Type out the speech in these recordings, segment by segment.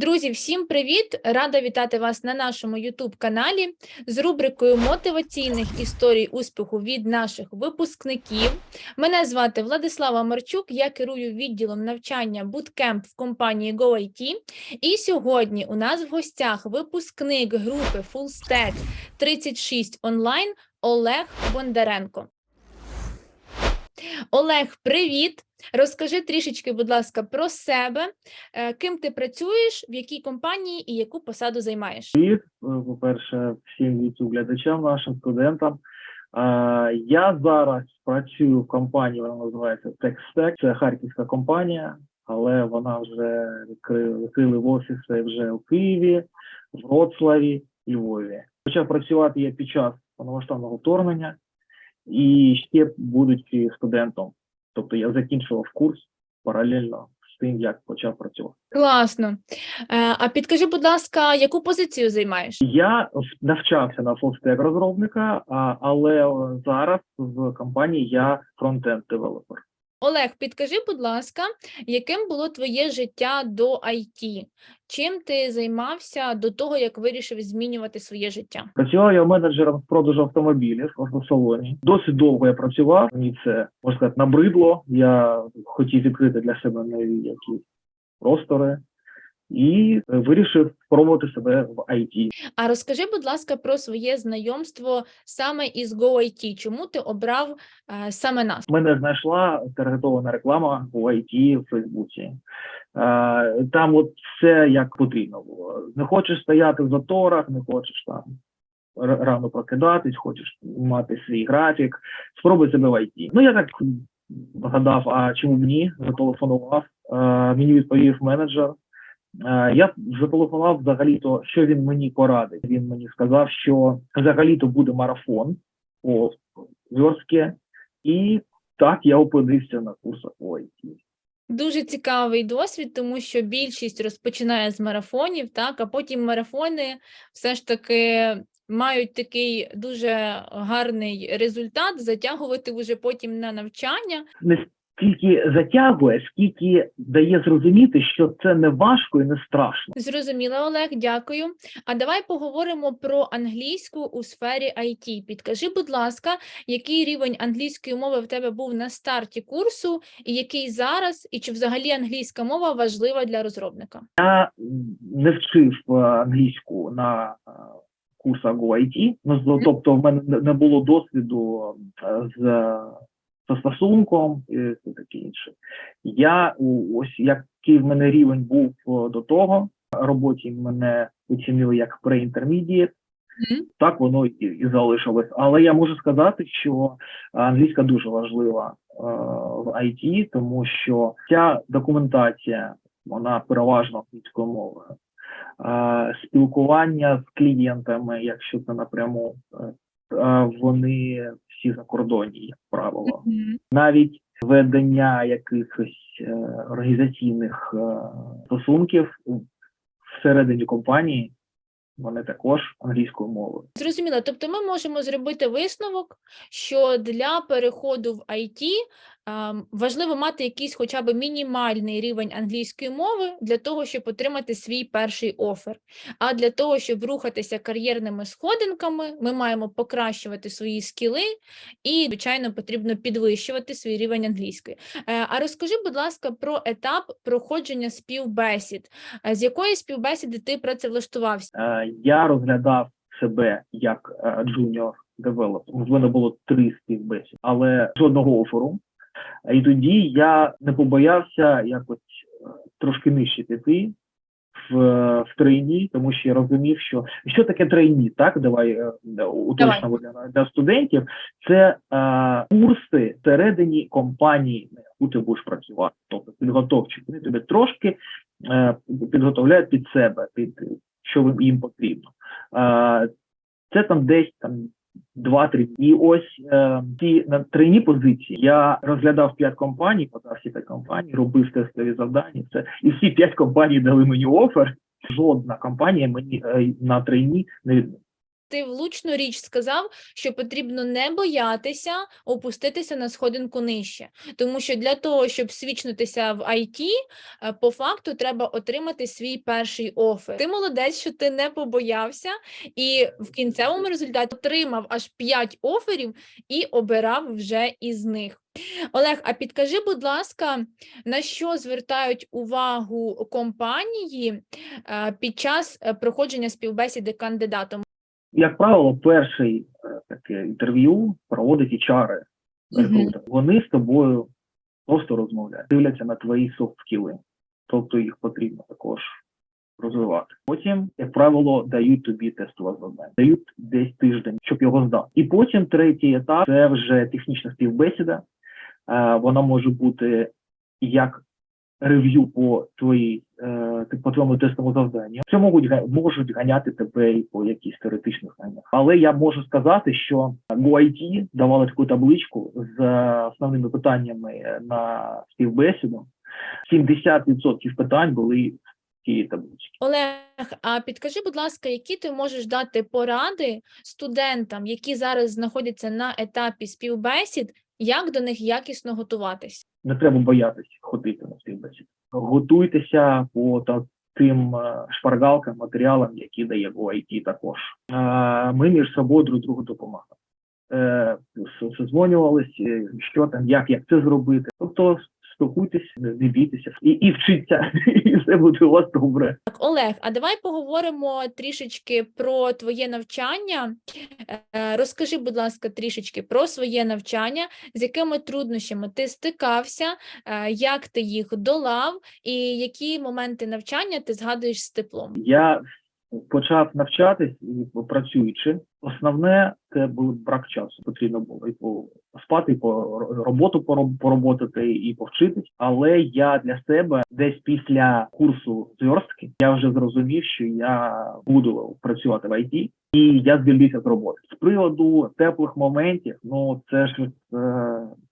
Друзі, всім привіт! Рада вітати вас на нашому youtube каналі з рубрикою мотиваційних історій успіху від наших випускників. Мене звати Владислава Марчук, я керую відділом навчання Bootcamp в компанії GoIT. І сьогодні у нас в гостях випускник групи FullStack 36 онлайн Олег Бондаренко. Олег, привіт! Розкажи трішечки, будь ласка, про себе, Е, ким ти працюєш, в якій компанії і яку посаду займаєш. Привіт, Е, по-перше, всім youtube глядачам, нашим студентам. Е, Я зараз працюю в компанії, вона називається TechStack. Це харківська компанія, але вона вже відкрили в офіси вже у Києві, Вроцлаві і Львові. Почав працювати я під час повномасштабного вторгнення і ще будучи студентом. Тобто я закінчував курс паралельно з тим, як почав працювати. Класно. Е, А підкажи, будь ласка, яку позицію займаєш? Я навчався на фулстек розробника, але зараз в компанії я фронтенд девелопер. Олег, підкажи, будь ласка, яким було твоє життя до IT? Чим ти займався до того, як вирішив змінювати своє життя? Працював я менеджером з продажу автомобілів в автосалоні. Досить довго я працював. Мені це можна сказати набридло. Я хотів відкрити для себе нові якісь простори і е, вирішив спробувати себе в IT. А розкажи, будь ласка, про своє знайомство саме із GoIT. Чому ти обрав е, саме нас? Мене знайшла таргетована реклама в IT в Фейсбуці. Е, Там от все як потрібно було. Не хочеш стояти в заторах, не хочеш там рано прокидатись, хочеш мати свій графік, спробуй себе в IT. Ну я так гадав, а чому б ні? Зателефонував. Е, Мені відповів менеджер. Е, Я зателефонував взагалі-то, що він мені порадить. Він мені сказав, що взагалі-то буде марафон по верстки, і так я опинився на курсах IT. Дуже цікавий досвід, тому що більшість розпочинає з марафонів, так, а потім марафони все ж таки мають такий дуже гарний результат, затягувати вже потім на навчання. Не стільки затягує, скільки дає зрозуміти, що це не важко і не страшно. Зрозуміла, Олег, дякую. А давай поговоримо про англійську у сфері IT. Підкажи, будь ласка, який рівень англійської мови в тебе був на старті курсу, і який зараз, і чи взагалі англійська мова важлива для розробника? Я не вчив е, англійську на е, курсах GoIT, ну, з- тобто в мене не- не було досвіду е, з застосунком і все таке інше. Я ось який в мене рівень був до того, роботі мене оцінили як pre-intermediate, Мгм. так воно і, і залишилось. Але я можу сказати, що англійська дуже важлива е, в IT, тому що ця документація вона переважно англійською мовою. Е, спілкування з клієнтами, якщо це напряму, е, е, вони всі закордонні, як правило навіть ведення якихось е, організаційних е, стосунків всередині компанії, вони також англійською мовою. Зрозуміло. Тобто ми можемо зробити висновок, що для переходу в IT важливо мати якийсь хоча б мінімальний рівень англійської мови для того, щоб отримати свій перший офер. А для того, щоб рухатися кар'єрними сходинками, ми маємо покращувати свої скіли і, звичайно, потрібно підвищувати свій рівень англійської. Е, А розкажи, будь ласка, про етап проходження співбесід. Е, З якої співбесіди ти працевлаштувався? Е, Я розглядав себе як джуніор девелопер. В мене було три співбесід, але жодного оферу. І тоді я не побоявся якось е, трошки нижче піти в, в трейні, тому що я розумів, що що таке трейні, так давай е, уточнимо для, для студентів. Це е, курси всередині компанії, на яку ти будеш працювати, тобто підготовчі. Вони тебе трошки е, підготовляють під себе, під що їм потрібно. Е, це там десь там. Два-три і ось е, на трині позиції я розглядав п'ять компаній, подав всі п'ять компаній, робив тестові завдання. Це і всі п'ять компаній дали мені офер. Жодна компанія мені е, на трині не. Ти влучну річ сказав, що потрібно не боятися опуститися на сходинку нижче, тому що для того, щоб свічнутися в IT, е, по факту треба отримати свій перший офер. Ти молодець, що ти не побоявся, і в кінцевому результаті отримав аж 5 оферів і обирав вже із них. Олег, а підкажи, будь ласка, на що звертають увагу компанії е, під час е, проходження співбесіди кандидатом? Як правило, перший е, таке інтерв'ю проводить HR. Мгм. Вони з тобою просто розмовляють, дивляться на твої софт-скіли, тобто їх потрібно також розвивати. Потім, як правило, дають тобі тестове завдання, дають десь тиждень, щоб його здати. І потім третій етап це вже технічна співбесіда. Е, Вона може бути як рев'ю по твоїй е, по твоєму тестовому завданню. Це можуть можуть ганяти тебе і по якісь теоретичних знаннях. Але я можу сказати, що GoIT давали таку табличку з основними питаннями на співбесіду. 70% питань були в цій табличці. Олег, а підкажи, будь ласка, які ти можеш дати поради студентам, які зараз знаходяться на етапі співбесід, як до них якісно готуватись? Не треба боятися ходити. Готуйтеся по тим е, шпаргалкам, матеріалам, які дає IT також. Е, Ми між собою друг другу допомагали. Е, Созвонювались, що там, як, як це зробити. Тобто спілкуйтесь, не бійтеся і, і вчіться, і все буде у вас добре. Так, Олег, а давай поговоримо трішечки про твоє навчання. Е, Розкажи, будь ласка, трішечки про своє навчання, з якими труднощами ти стикався, е, як ти їх долав, і які моменти навчання ти згадуєш з теплом. Я почав навчатись і працюючи. Основне це був брак часу. Потрібно було і поспати, і по ро- роботу пороб- пороботати, і повчитись. Але я для себе десь після курсу зверстки я вже зрозумів, що я буду працювати в ІТ, і я звільнився з роботи. З приводу теплих моментів, ну це ж е,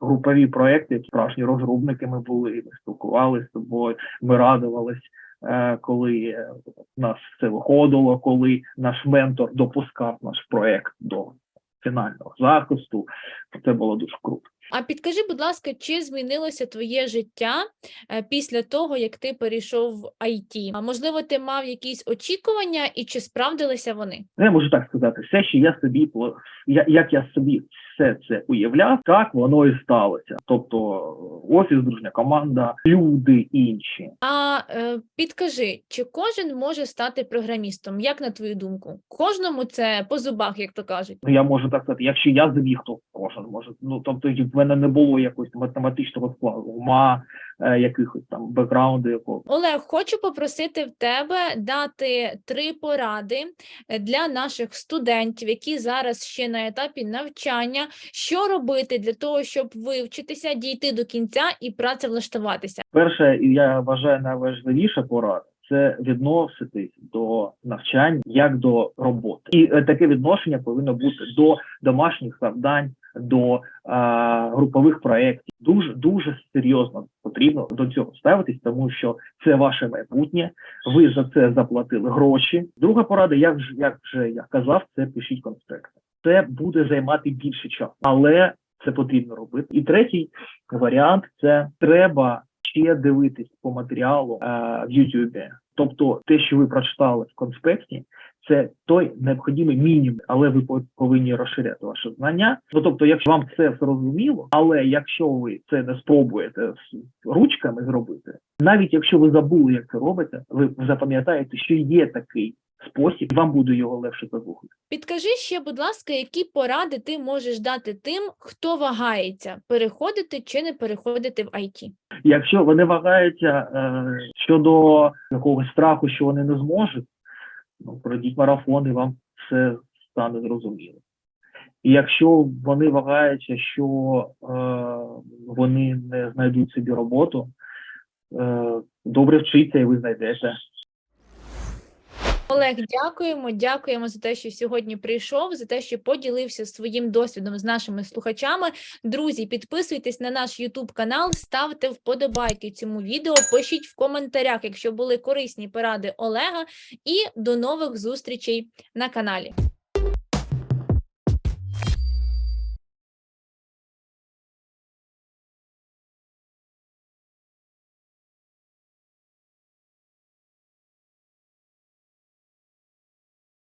групові проекти, справжні розробники ми були, ми спілкувалися з тобою, ми радувались коли е, нас все виходило, коли наш ментор допускав наш проект до фінального захисту. Це було дуже круто. А підкажи, будь ласка, чи змінилося твоє життя е, після того, як ти перейшов в IT? А можливо, ти мав якісь очікування, і чи справдилися вони? Я можу так сказати, все, що я собі я, як я собі все це уявляв, так воно і сталося. Тобто офіс, дружня команда, люди інші. А е, підкажи, чи кожен може стати програмістом? Як на твою думку? Кожному це по зубах, як то кажуть. Ну я можу так сказати, якщо я зміг, то кожен може. Ну тобто, в мене не було якогось математичного складу, ума, е, якихось там бекграунду якого. Олег, хочу попросити в тебе дати три поради е, для наших студентів, які зараз ще на етапі навчання, що робити для того, щоб вивчитися, дійти до кінця і працевлаштуватися. Перше, і я вважаю найважливіша порада це відноситись до навчання як до роботи, і е, таке відношення повинно бути до домашніх завдань, до е, групових проєктів. Дуже дуже серйозно потрібно до цього ставитись, тому що це ваше майбутнє. Ви за це заплатили гроші. Друга порада, як вже як вже я казав, це пишіть конспекти. Це буде займати більше часу, але це потрібно робити. І третій варіант це треба ще дивитись по матеріалу е, в Ютубі. Тобто, те, що ви прочитали в конспекті, це той необхідний мінімум, але ви по- повинні розширяти ваше знання. Ну тобто, якщо вам це зрозуміло, але якщо ви це не спробуєте з ручками зробити, навіть якщо ви забули, як це робите, ви запам'ятаєте, що є такий спосіб, вам буде його легше заслухати. Підкажи ще, будь ласка, які поради ти можеш дати тим, хто вагається, переходити чи не переходити в IT? Якщо вони вагаються е, щодо якогось страху, що вони не зможуть, ну пройдіть марафон і вам все стане зрозуміло. І якщо вони вагаються, що е, вони не знайдуть собі роботу, е, добре вчіться і ви знайдете. Олег, дякуємо. Дякуємо за те, що сьогодні прийшов, за те, що поділився своїм досвідом з нашими слухачами. Друзі, підписуйтесь на наш YouTube канал, ставте вподобайки цьому відео, пишіть в коментарях, якщо були корисні поради Олега. І до нових зустрічей на каналі.